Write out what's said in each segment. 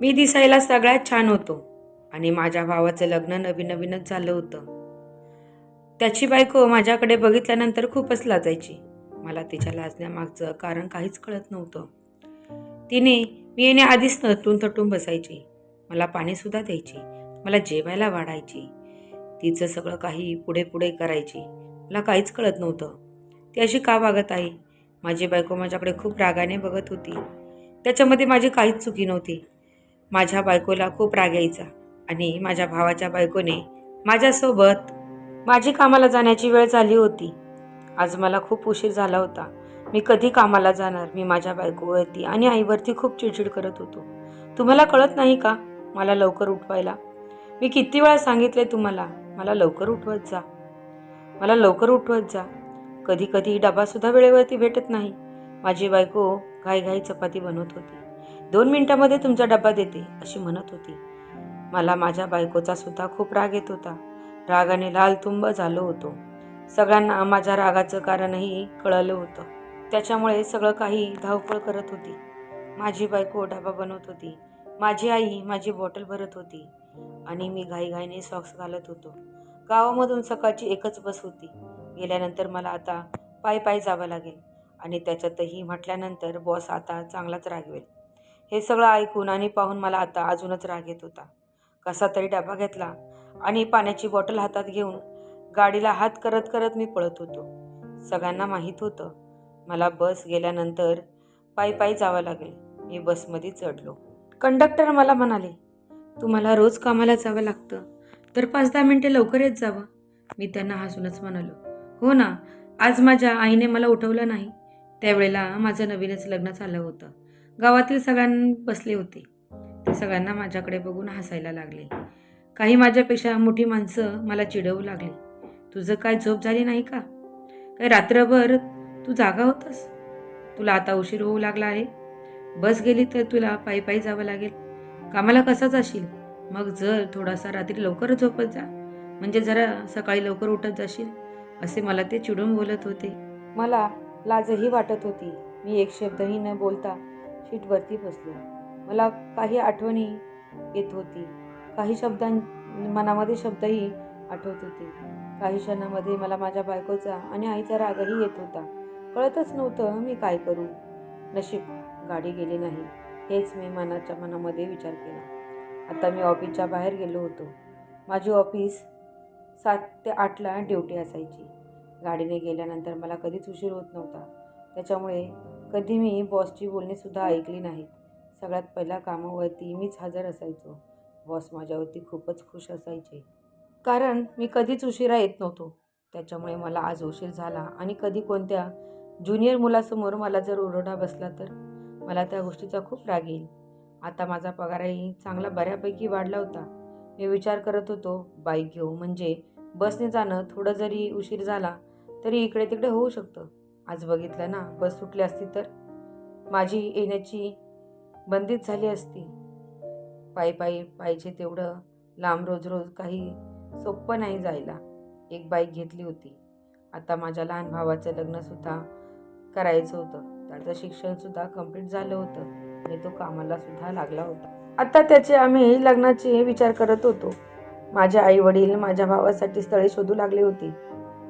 मी दिसायला सगळ्यात छान होतो आणि माझ्या भावाचं लग्न नवीन नवीनच झालं होतं. त्याची बायको माझ्याकडे बघितल्यानंतर खूपच लाजायची. मला तिच्या लाजण्यामागचं कारण काहीच कळत नव्हतं. तिने मी येण्याआधीच नटून तटून बसायची. मला पाणीसुद्धा द्यायची. मला जेवायला वाढायची. तिचं सगळं काही पुढे पुढे करायची. मला काहीच कळत नव्हतं. ती अशी का वागत आहे? माझी बायको माझ्याकडे खूप रागाने बघत होती. त्याच्यामध्ये माझी काहीच चुकी नव्हती. माझ्या बायकोला खूप राग यायचा आणि माझ्या भावाच्या बायकोने माझ्यासोबत माझी कामाला जाण्याची वेळ झाली होती. आज मला खूप उशीर झाला होता. मी कधी कामाला जाणार? मी माझ्या बायकोवरती आणि आईवरती खूप चिडचिड करत होतो. तुम्हाला कळत नाही का? मला लवकर उठवायला. मी किती वेळा सांगितले तुम्हाला मला लवकर उठवत जा. मला लवकर उठवत जा. कधी कधी डबासुद्धा वेळेवरती भेटत नाही. माझी बायको घाईघाई चपाती बनवत होती. दोन मिनिटामध्ये तुमचा डबा देते अशी म्हणत होती. मला माझ्या बायकोचा सुद्धा खूप राग येत होता. रागाने लाल तुंब झालो होतो. सगळ्यांना माझ्या रागाचं कारणही कळलं होतं. त्याच्यामुळे सगळं काही धावपळ करत होती. माझी बायको डबा बनवत होती. माझी आई माझी बॉटल भरत होती. आणि मी घाईघाईने सॉक्स घालत होतो. गावामधून सकाळची एकच बस होती. गेल्यानंतर मला आता पाय पाय जावं लागेल. आणि त्याच्यातही म्हटल्यानंतर बॉस आता चांगलाच रागवेल. हे सगळं ऐकून आणि पाहून मला आता अजूनच राग येत होता. कसा तरी डबा घेतला आणि पाण्याची बॉटल हातात घेऊन गाडीला हात करत करत मी पळत होतो. सगळ्यांना माहीत होतं. मला बस गेल्यानंतर पायी पायी जावं लागेल. मी बसमध्ये चढलो. कंडक्टर मला म्हणाले तुम्हाला रोज कामाला जावं लागतं. तर पाच दहा मिनटे लवकर येत जावं. मी त्यांना हसूनच म्हणालो हो ना आज माझ्या आईने मला उठवलं नाही. त्यावेळेला माझं नवीनच लग्न झालं होतं. गावातील सगळ्यांना बसले होते. ते सगळ्यांना माझ्याकडे बघून हसायला लागले. काही माझ्यापेक्षा मोठी माणसं मला चिडवू लागली. तुझं काय झोप झाली नाही का? काय रात्रभर तू जागा होतास? तुला आता उशीर होऊ लागला आहे. बस गेली तर तुला पायी पायी जावं लागेल. कामाला कसा जाशील? मग जर थोडासा रात्री लवकर झोपत जा. म्हणजे जरा सकाळी लवकर उठत जाशील. असे मला ते चिडून बोलत होते. मला लाजही वाटत होती. मी एक शब्दही न बोलता शीटवरती बसलो. मला काही आठवणी येत होती. काही शब्दां मनामध्ये शब्दही आठवत होते. काही क्षणामध्ये मला माझ्या बायकोचा आणि आईचा रागही येत होता. कळतच नव्हतं मी काय करू. नशीब गाडी गेली नाही. हेच मी मनाच्या मनामध्ये विचार केला. आता मी ऑफिसच्या बाहेर गेलो होतो. माझी ऑफिस सात ते आठला ड्युटी असायची. गाडीने गेल्यानंतर मला कधीच उशीर होत नव्हता. त्याच्यामुळे कधी मी बॉसची बोलणीसुद्धा ऐकली नाहीत. सगळ्यात पहिल्या कामावरती मीच हजर असायचो. बॉस माझ्यावरती खूपच खुश असायचे. कारण मी कधीच उशिरा येत नव्हतो. त्याच्यामुळे मला आज उशीर झाला आणि कधी कोणत्या ज्युनियर मुलासमोर मला जर ओरडा बसला तर? मला त्या गोष्टीचा खूप राग येईल. आता माझा पगारही चांगला बऱ्यापैकी वाढला होता. मी विचार करत होतो बाईक घेऊ म्हणजे बसने जाणं थोडं जरी उशीर झाला तरी इकडे तिकडे होऊ शकतं. आज बघितलं ना बस सुटली असती तर? माझी येण्याची बंदीच झाली असती. पायी पायी पाहिजे तेवढं लांब रोज रोज काही सोपं नाही जायला. एक बाईक घेतली होती. आता माझ्या लहान भावाचं लग्नसुद्धा करायचं होतं. त्याचं शिक्षणसुद्धा कंप्लीट झालं होतं. आणि तो कामालासुद्धा लागला होता. आता त्याचे आम्ही लग्नाचे विचार करत होतो. माझे आई वडील माझ्या भावासाठी स्थळे शोधू लागले होते.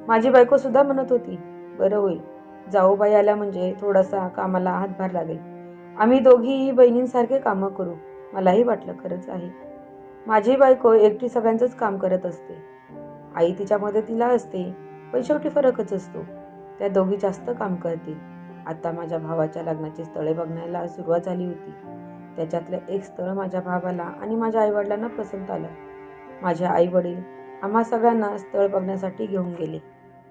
माझी बायकोसुद्धा म्हणत होती बरं होईल. जाऊबाई आल्या म्हणजे थोडासा कामाला हातभार लागेल. आम्ही दोघीही बहिणींसारखे कामं करू. मलाही वाटलं खरंच आहे. माझी बायको एकटी सगळ्यांचंच काम करत असते. आई तिच्या मदतीला असते. पण शेवटी फरकच असतो. त्या दोघी जास्त काम करतील. आता माझ्या भावाच्या लग्नाची स्थळे बघण्याला सुरुवात झाली होती. त्याच्यातलं एक स्थळ माझ्या भावाला आणि माझ्या आईवडिलांना पसंत आलं. माझे आईवडील आम्हा सगळ्यांना स्थळ बघण्यासाठी घेऊन गेले.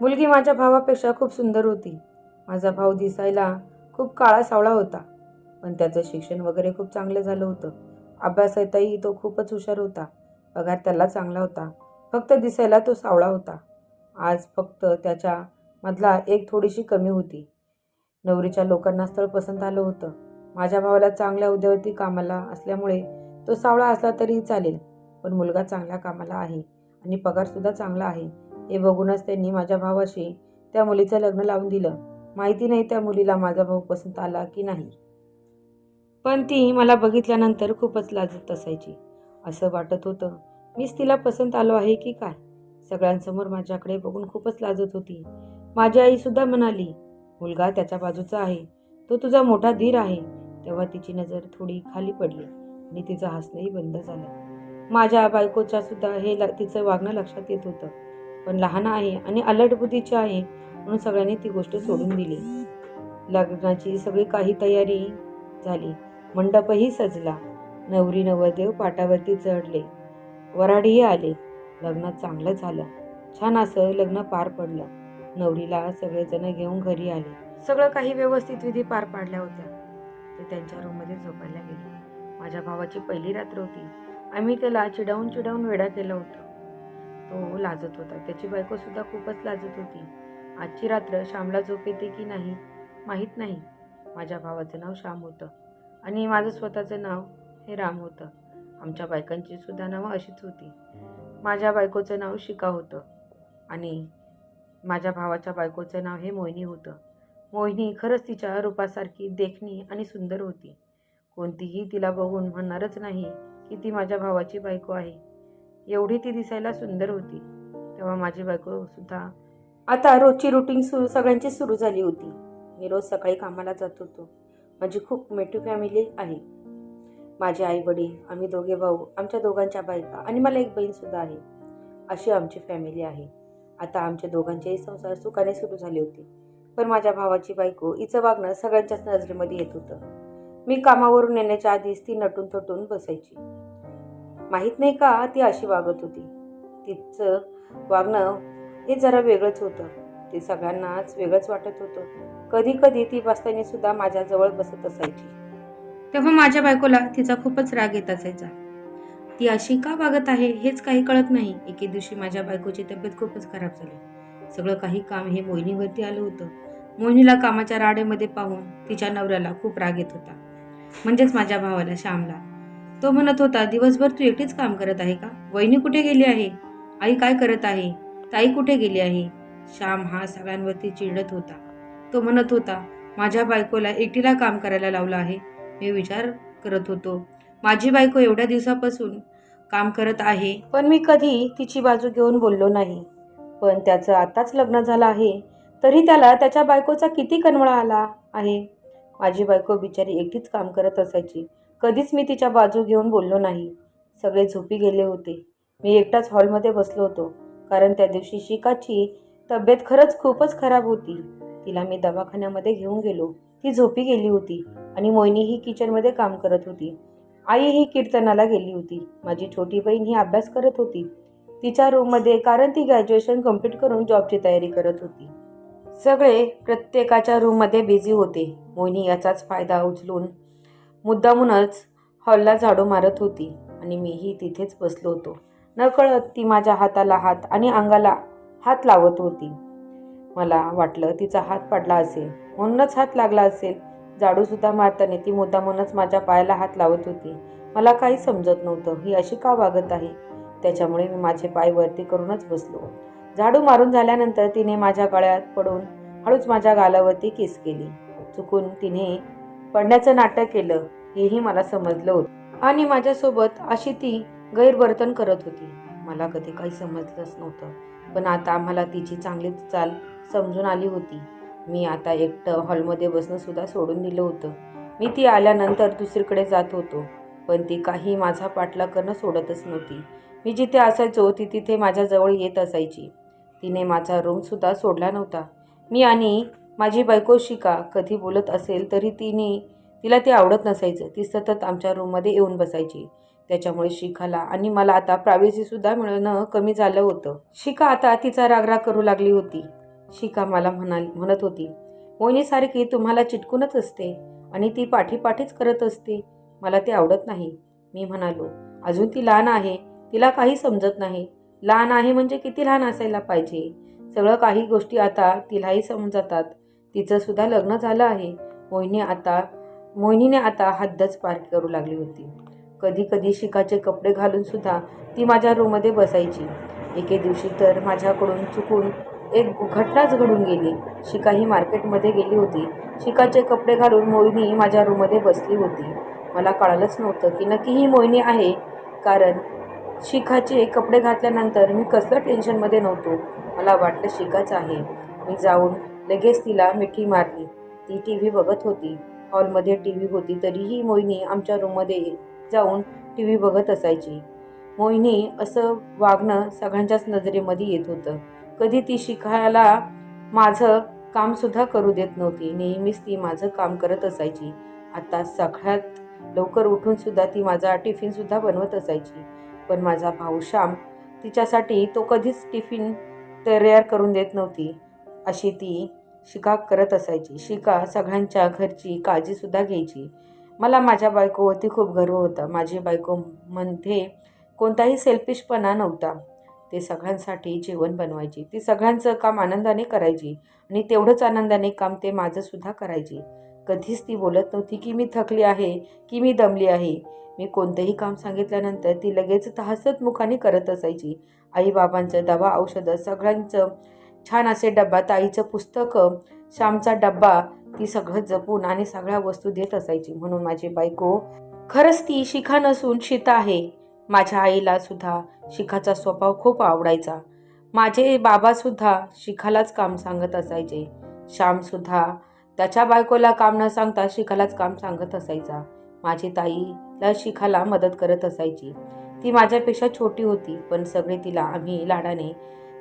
मुलगी माझ्या भावापेक्षा खूप सुंदर होती. माझा भाऊ दिसायला खूप काळा सावळा होता पण त्याचं शिक्षण वगैरे खूप चांगलं झालं होतं. अभ्यासातही तो खूपच हुशार होता. पगार त्याला चांगला होता. फक्त दिसायला तो सावळा होता. आज फक्त त्याच्या मधला एक थोडीशी कमी होती. नवरीच्या लोकांना स्थळ पसंत आलं होतं. माझ्या भावाला चांगल्या उद्यावरती कामाला असल्यामुळे तो सावळा असला तरी चालेल पण मुलगा चांगल्या कामाला आहे आणि पगारसुद्धा चांगला आहे. हे बघूनच त्यांनी माझ्या भावाशी त्या मुलीचं लग्न लावून दिलं. माहिती नाही त्या मुलीला माझा भाऊ पसंत आला की नाही. पण ती मला बघितल्यानंतर खूपच लाजत असायची. असं वाटत होतं मीच तिला पसंत आलो आहे की काय? सगळ्यांसमोर माझ्याकडे बघून खूपच लाजत होती. माझी आईसुद्धा म्हणाली मुलगा त्याच्या बाजूचा आहे. तो तुझा मोठा धीर आहे. तेव्हा तिची नजर थोडी खाली पडली आणि तिचं हसणंही बंद झालं. माझ्या बायकोच्या सुद्धा हे ल तिचं वागणं लक्षात येत होतं. पण लहान आहे आणि अलर्ट बुद्धीची आहे म्हणून सगळ्यांनी ती गोष्ट सोडून दिली. लग्नाची सगळी काही तयारी झाली. मंडपही सजला. नवरी नवरदेव पाटावरती चढले. वराडीही आले. लग्न चांगलं झालं. छान असं लग्न पार पडलं. नवरीला सगळेजण घेऊन घरी आले. सगळं काही व्यवस्थित विधी पार पाडल्या होत्या. ते त्यांच्या रूममध्ये झोपायला गेले. माझ्या भावाची पहिली रात्र होती. आम्ही त्याला चिडावून चिडावून वेडा केलं होतं. तो लाजत होता. त्याची बायकोसुद्धा खूपच लाजत होती. आजची रात्र श्यामला झोप येते की नाही माहीत नाही. माझ्या भावाचं नाव श्याम होतं आणि माझं स्वतःचं नाव हे राम होतं. आमच्या बायकांची सुद्धा नावं अशीच होती. माझ्या बायकोचं नाव शिका होतं आणि माझ्या भावाच्या बायकोचं नाव हे मोहिनी होतं. मोहिनी खरंच तिच्या रूपासारखी देखणी आणि सुंदर होती. कोणतीही तिला बघून म्हणणारच नाही की ती माझ्या भावाची बायको आहे. एवढी ती दिसायला सुंदर होती. तेव्हा माझी बायको सुद्धा आता रोजची रुटीन सुरू सगळ्यांची सुरू झाली होती. मी रोज सकाळी कामाला जात होतो. माझी खूप मोठी फॅमिली आहे. माझे आई वडील आम्ही दोघे भाऊ आमच्या दोघांच्या बायका आणि मला एक बहीणसुद्धा आहे. अशी आमची फॅमिली आहे. आता आमच्या दोघांचेही संसार सुखाने सुरू झाले होते. पण माझ्या भावाची बायको हिचं वागणं सगळ्यांच्याच नजरेमध्ये येत होतं. मी कामावरून येण्याच्या आधीच ती नटून थटून बसायची. माहीत नाही का ती अशी वागत होती. तिचं वागणं हे जरा वेगळंच होतं. ते सगळ्यांनाच वेगळंच वाटत होतं. कधी कधी ती बसताना सुद्धा माझ्याजवळ बसत असायची. तेव्हा माझ्या बायकोला तिचा खूपच राग येत असायचा. ती अशी का वागत आहे हेच काही कळत नाही. एके दिवशी माझ्या बायकोची तब्येत खूपच खराब झाली. सगळं काही काम हे मोहिनीवरती आलं होतं. मोहिनीला कामाच्या राडेमध्ये पाहून तिच्या नवऱ्याला खूप राग येत होता. म्हणजेच माझ्या भावाला श्यामला. तो म्हणत होता दिवसभर तू एकटीच काम करत आहे का? वहिनी कुठे गेली आहे? आई काय करत आहे? ताई कुठे गेली आहे? श्याम हा सगळ्यांवरती चिडत होता. तो म्हणत होता माझ्या बायकोला एकटीला काम करायला लावलं आहे. मी विचार करत होतो माझी बायको एवढ्या दिवसापासून काम करत आहे. पण मी कधी तिची बाजू घेऊन बोललो नाही. पण त्याचं आताच लग्न झालं आहे तरी त्याला त्याच्या बायकोचा किती कनवळा आला आहे? माझी बायको बिचारी एकटीच काम करत असायची. कधीच मी तिच्या बाजू घेऊन बोललो नाही. सगळे झोपी गेले होते. मी एकटाच हॉलमध्ये बसलो होतो. कारण त्या दिवशी शिकाची तब्येत खरंच खूपच खराब होती. तिला मी दवाखान्यामध्ये घेऊन गेलो. ती झोपी गेली होती आणि मोहिनी ही किचनमध्ये काम करत होती. आई ही कीर्तनाला गेली होती. माझी छोटी बहीण ही अभ्यास करत होती. तिच्या रूममध्ये कारण ती ग्रॅज्युएशन कंप्लीट करून जॉबची तयारी करत होती. सगळे प्रत्येकाच्या रूममध्ये बिझी होते. मोहिनी याचाच फायदा उचलून मुद्दामूनच हॉलला झाडू मारत होती आणि मीही तिथेच बसलो होतो. नकळत ती माझ्या हाताला हात आणि अंगाला हात लावत होती. मला वाटलं तिचा हात पडला असेल. म्हणूनच हात लागला असेल. झाडूसुद्धा मारताना ती मुद्दामूनच माझ्या पायाला हात लावत होती. मला काही समजत नव्हतं. ही अशी का वागत आहे? त्याच्यामुळे मी माझे पाय वरती करूनच बसलो. झाडू मारून झाल्यानंतर तिने माझ्या गळ्यात पडून हळूच माझ्या गालावरती किस केली. चुकून तिने पडण्याचं नाटक केलं. हेही मला समजलं होतं. आणि माझ्यासोबत अशी ती गैरवर्तन करत होती. मला कधी काही समजलंच नव्हतं पण आता आम्हाला तिची चांगलीच चाल समजून आली होती. मी आता एकटं हॉलमध्ये बसणंसुद्धा सोडून दिलं होतं. मी ती आल्यानंतर दुसरीकडे जात होतो पण ती काही माझा पाठलाग करणं सोडतच नव्हती. मी जिथे असायचो ती तिथे माझ्याजवळ येत असायची. तिने माझा रूमसुद्धा सोडला नव्हता. मी आणि माझी बायको शिका कधी बोलत असेल तरी तिने तिला ते आवडत नसायचं. ती सतत आमच्या रूममध्ये येऊन बसायची. त्याच्यामुळे शिखाला आणि मला आता प्रायव्हसीसुद्धा मिळणं कमी झालं होतं. शिखा आता तिचा रागराग करू लागली होती. शिखा मला म्हणाल म्हणत होती मोहिनीसारखी तुम्हाला चिटकूनच असते आणि ती पाठीपाठीच करत असते. मला ते आवडत नाही. मी म्हणालो अजून ती लहान आहे तिला काही समजत नाही. लहान आहे म्हणजे किती लहान असायला पाहिजे? सगळं काही गोष्टी आता तिलाही समजतात. तिचंसुद्धा लग्न झालं आहे. मोहिनी आता मोहिनीने आता हद्दच पार करू लागली होती. कधी कधी शिकाचे कपडे घालून सुद्धा ती माझ्या रूममध्ये बसायची. एके दिवशी तर माझ्याकडून चुकून एक घटनाच घडून गेली. शिका ही मार्केटमध्ये गेली होती. शिकाचे कपडे घालून मोहिनी माझ्या रूममध्ये बसली होती. मला कळालंच नव्हतं की नक्की ही मोहिनी आहे. कारण शिखाचे कपडे घातल्यानंतर मी कसलं टेन्शनमध्ये नव्हतो. मला वाटलं शिकाच आहे. मी जाऊन लगेच तिला मिठी मारली. ती टी व्ही बघत होती. हॉलमध्ये टी व्ही होती तरीही मोहिनी आमच्या रूममध्ये जाऊन टी व्ही बघत असायची. मोहिनी असं वागणं सगळ्यांच्याच नजरेमध्ये येत होतं. कधी ती शिकायला माझं कामसुद्धा करू देत नव्हती. नेहमीच ती माझं काम करत असायची. आता सगळ्यात लवकर उठूनसुद्धा ती माझा टिफिनसुद्धा बनवत असायची. पण माझा भाऊ श्याम तिच्यासाठी तो कधीच टिफिन तयार करून देत नव्हती. अशी ती शिका करत असायची. शिका सगळ्यांच्या घरची काळजीसुद्धा घ्यायची. मला माझ्या बायकोवरती खूप गर्व होता. माझी बायकोमध्ये कोणताही सेल्फिशपणा नव्हता. ते सगळ्यांसाठी जेवण बनवायची. ती सगळ्यांचं काम आनंदाने करायची आणि तेवढंच आनंदाने काम ते माझंसुद्धा करायची. कधीच ती बोलत नव्हती की मी थकली आहे की मी दमली आहे. मी कोणतंही काम सांगितल्यानंतर ती लगेच हसत मुखाने करत असायची. आईबाबांचं दवा औषधं सगळ्यांचं छान असे डब्बा ताईचं पुस्तकं श्यामचा डब्बा ती सगळं जपून आणि सगळ्या वस्तू देत असायची. म्हणून माझी बायको खरंच ती शिखा नसून शिता आहे. माझ्या आईला सुद्धा शिखाचा स्वभाव खूप आवडायचा. माझे बाबासुद्धा शिखालाच काम सांगत असायचे. श्यामसुद्धा त्याच्या बायकोला काम न सांगता शिखालाच काम सांगत असायचा. माझी ताईला शिखाला मदत करत असायची. ती माझ्यापेक्षा छोटी होती पण सगळे तिला आम्ही लाडाने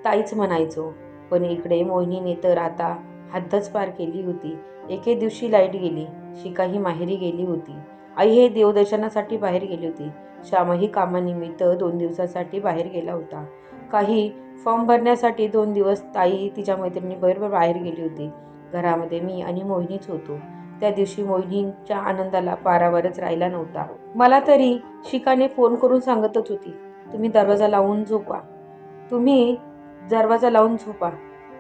ताईच म्हणायचो. पण इकडे मोहिनीने तर आता हद्दच पार केली होती. एके दिवशी लाइट गेली. शिका ही माहेरी गेली होती. आई हे देवदर्शनासाठी बाहेर गेली होती. श्यामही कामानिमित्त दोन दिवसासाठी बाहेर गेला होता. काही फॉर्म भरण्यासाठी दोन दिवस ताई तिच्या मैत्रिणीबरोबर बाहेर गेली होती. घरामध्ये मी आणि मोहिनीच होतो. त्या दिवशी मोहिनीच्या आनंदाला पारावरच राहिला नव्हता. मला तरी शिकाने फोन करून सांगतच होती तुम्ही दरवाजा लावून झोपा. तुम्ही दरवाजा लावून झोपा.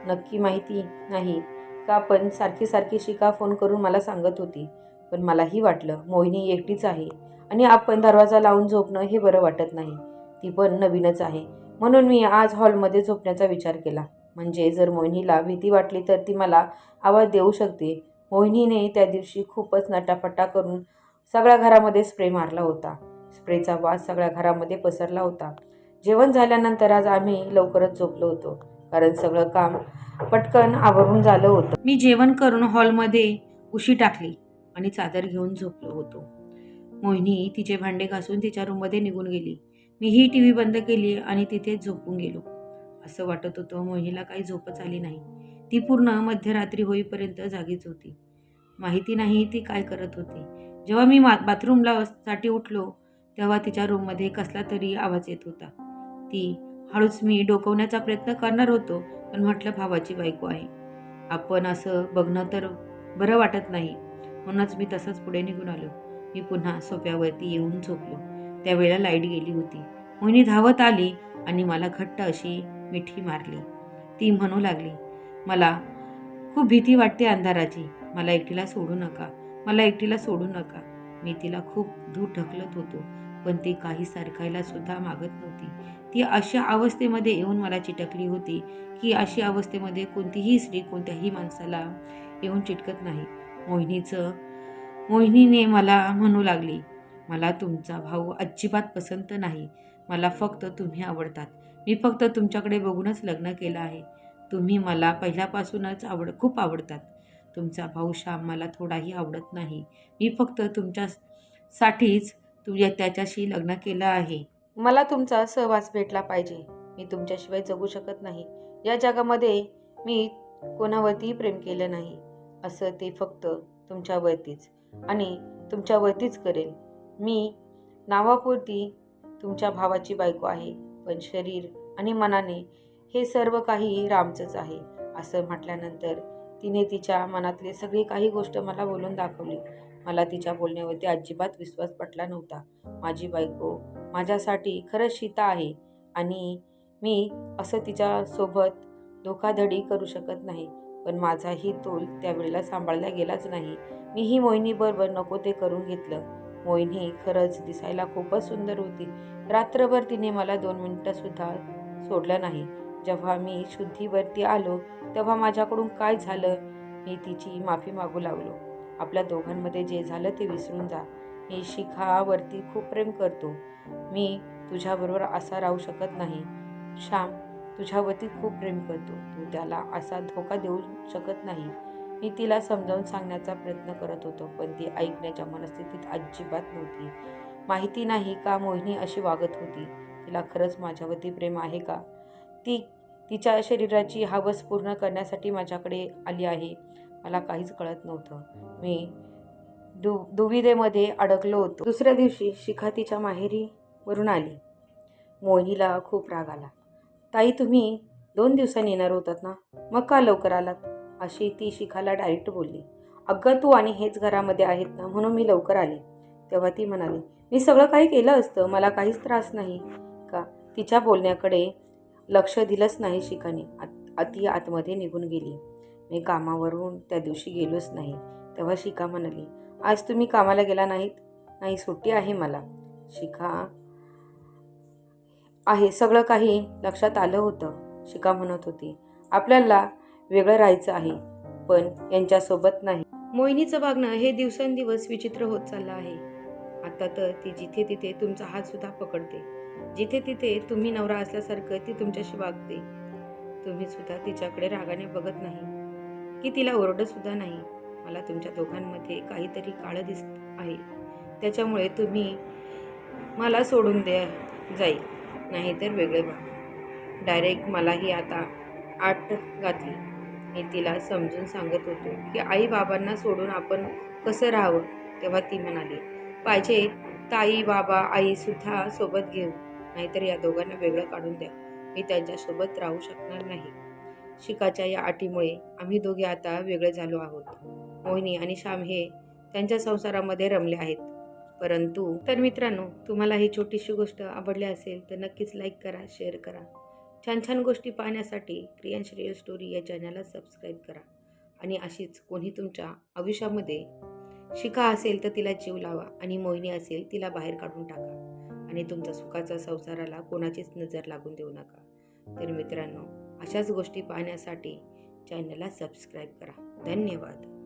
नक्की माहिती नाही. का पण सारखी सारखी शिका फोन करून मला सांगत होती. पण मलाही वाटलं मोहिनी एकटीच आहे आणि आपण दरवाजा लावून झोपणं हे बरं वाटत नाही. ती पण नवीनच आहे. म्हणून मी आज हॉलमध्ये झोपण्याचा विचार केला. म्हणजे जर मोहिनीला भीती वाटली तर ती मला आवाज देऊ शकते. मोहिनीने त्या दिवशी खूपच नटापटा करून सगळ्या घरामध्ये स्प्रे मारला होता. स्प्रेचा वास सगळ्या घरामध्ये पसरला होता. जेवण झाल्यानंतर आज आम्ही लवकरच झोपलो होतो. कारण सगळं काम पटकन आवरून झालं होतं. मी जेवण करून हॉलमध्ये उशी टाकली आणि चादर घेऊन झोपलो होतो. मोहिनी तिचे भांडे घासून तिच्या रूममध्ये निघून गेली. मी ही टी व्ही बंद केली आणि तिथे झोपून गेलो. असं वाटत होतं मोहिनीला काही झोपच आली नाही. ती पूर्ण मध्यरात्री होईपर्यंत जागीच होती. माहिती नाही ती काय करत होती. जेव्हा मी मा बाथरूमला साठी उठलो तेव्हा तिच्या रूममध्ये कसला तरी आवाज येत होता. ती हळूच मी डोकवण्याचा प्रयत्न करणार होतो पण म्हटलं भावाची बायको आहे. आपण असं बघणं तर बरं वाटत नाही. म्हणूनच मी तसंच पुढे निघून आलो. मी पुन्हा सोप्यावरती येऊन झोपलो. त्यावेळेला लाइट गेली होती. मोहिनी धावत आली आणि मला घट्ट अशी मिठी मारली. ती म्हणू लागली मला खूप भीती वाटते अंधाराची. मला एकटीला सोडू नका. मला एकटीला सोडू नका. मी तिला खूप दूर ढकलत होतो. पण ती काही सरकायला सुद्धा मागत नव्हती. ती अशा अवस्थेमध्ये येऊन मला चिटकली होती की अशा अवस्थेमध्ये कोणतीही स्त्री कोणत्याही माणसाला येऊन चिटकत नाही. मोहिनीचं मोहिनीने मला म्हणू लागली मला तुमचा भाऊ अजिबात पसंत नाही. मला फक्त तुम्ही आवडतात. मी फक्त तुमच्याकडे बघूनच लग्न केलं आहे. तुम्ही मला पहिल्यापासूनच आवड खूप आवडतात. तुमचा भाऊ श्याम मला थोडाही आवडत नाही. मी फक्त तुमच्यासाठीच तुझ्या त्याच्याशी लग्न केलं आहे. मला तुमचा सहवास भेटला पाहिजे. मी तुमच्याशिवाय जगू शकत नाही. या जगामध्ये मी कोणावरतीही प्रेम केलं नाही. असं ते फक्त तुमच्यावरतीच आणि तुमच्यावरतीच करेल. मी नावापुरती तुमच्या भावाची बायको आहे. पण शरीर आणि मनाने हे सर्व काही रामचंच आहे. असं म्हटल्यानंतर तिने तिच्या मनातले सगळी काही गोष्ट मला बोलून दाखवली. मला तिच्या बोलण्यावरती अजिबात विश्वास पटला नव्हता. माझी बायको माझ्यासाठी खरंच शीता आहे आणि मी असं तिच्यासोबत धोकाधडी करू शकत नाही. पण माझाही तोल त्यावेळेला सांभाळला गेलाच नाही. मीही मोहिनीबरोबर नको ते करून घेतलं. मोहिनी खरंच दिसायला खूपच सुंदर होती. रात्रभर तिने मला दोन मिनटंसुद्धा सोडलं नाही. जेव्हा मी शुद्धीवरती आलो तेव्हा माझ्याकडून काय झालं मी तिची माफी मागू लागलो. आपल्या दोघांमध्ये जे झालं ते विसरून जा. मी शिखावरती खूप प्रेम करतो. मी तुझ्याबरोबर असा राहू शकत नाही. श्याम तुझ्यावरती खूप प्रेम करतो. तू त्याला असा धोका देऊ शकत नाही. मी तिला समजावून सांगण्याचा प्रयत्न करत होतो पण ती ऐकण्याच्या मनस्थितीत अजिबात नव्हती. माहिती नाही का मोहिनी अशी वागत होती? तिला खरंच माझ्यावरती प्रेम आहे का? ती तिच्या शरीराची हवस पूर्ण करण्यासाठी माझ्याकडे आली आहे. मला काहीच कळत नव्हतं. मी दु दुविधेमध्ये अडकलो होतो. दुसऱ्या दिवशी शिखा तिच्या माहेरीवरून आली. मोहिनीला खूप राग आला. ताई तुम्ही दोन दिवसांनी येणार होतात ना? मग का लवकर आलात? अशी ती शिखाला डायरेक्ट बोलली. अगं तू आणि हेच घरामध्ये आहेत ना म्हणून मी लवकर आले. तेव्हा ती म्हणाली मी सगळं काही केलं असतं मला काहीच त्रास नाही. का? तिच्या बोलण्याकडे लक्ष दिलंच नाही शिखाने. आत अति आतमध्ये निघून गेली. मी कामावरून त्या दिवशी गेलोच नाही. तेव्हा शिखा म्हणाली आज तुम्ही कामाला गेला नाहीत? नाही सुट्टी आहे मला. शिखा आहे सगळं काही लक्षात आलं होतं शिका म्हणत होती. आपल्याला वेगळं राहायचं आहे पण यांच्यासोबत नाही. मोहिनीचं वागणं हे दिवसेंदिवस विचित्र होत चाललं आहे. आता तर ती जिथे तिथे तुमचा हात सुद्धा पकडते. जिथे तिथे तुम्ही नवरा असल्यासारखं ती तुमच्याशी वागते. तुम्ही सुद्धा तिच्याकडे रागाने बघत नाही. की तिला ओरडंसुद्धा नाही. मला तुमच्या दोघांमध्ये काहीतरी काळं दिसत आहे. त्याच्यामुळे तुम्ही मला सोडून द्या जाईल. नाहीतर वेगळे व्हा डायरेक्ट मलाही आता आट घातली. मी तिला समजून सांगत होतो की आई बाबांना सोडून आपण कसं राहावं? तेव्हा ती म्हणाली पाहिजे ताई बाबा आईसुद्धा सोबत घेऊ. नाहीतर या दोघांना वेगळं काढून द्या. मी त्यांच्यासोबत राहू शकणार नाही. शिकाच्या या अटीमुळे आम्ही दोघे आता वेगळे झालो आहोत. मोहिनी आणि श्याम हे त्यांच्या संसारामध्ये रमले आहेत. परंतु तर मित्रांनो तुम्हाला ही छोटीशी गोष्ट आवडली असेल तर नक्कीच लाईक करा शेअर करा. छान छान गोष्टी पाहण्यासाठी क्रियांश रिअल स्टोरी या चॅनलला सबस्क्राईब करा. आणि अशीच कोणी तुमच्या आयुष्यामध्ये शिका असेल तर तिला जीव लावा आणि मोहिनी असेल तिला बाहेर काढून टाका. आणि तुमच्या सुखाचा संसाराला कोणाचीच नजर लागून देऊ नका. तर मित्रांनो अशाच गोष्टी पाहण्यासाठी चॅनलला सबस्क्राईब करा. धन्यवाद.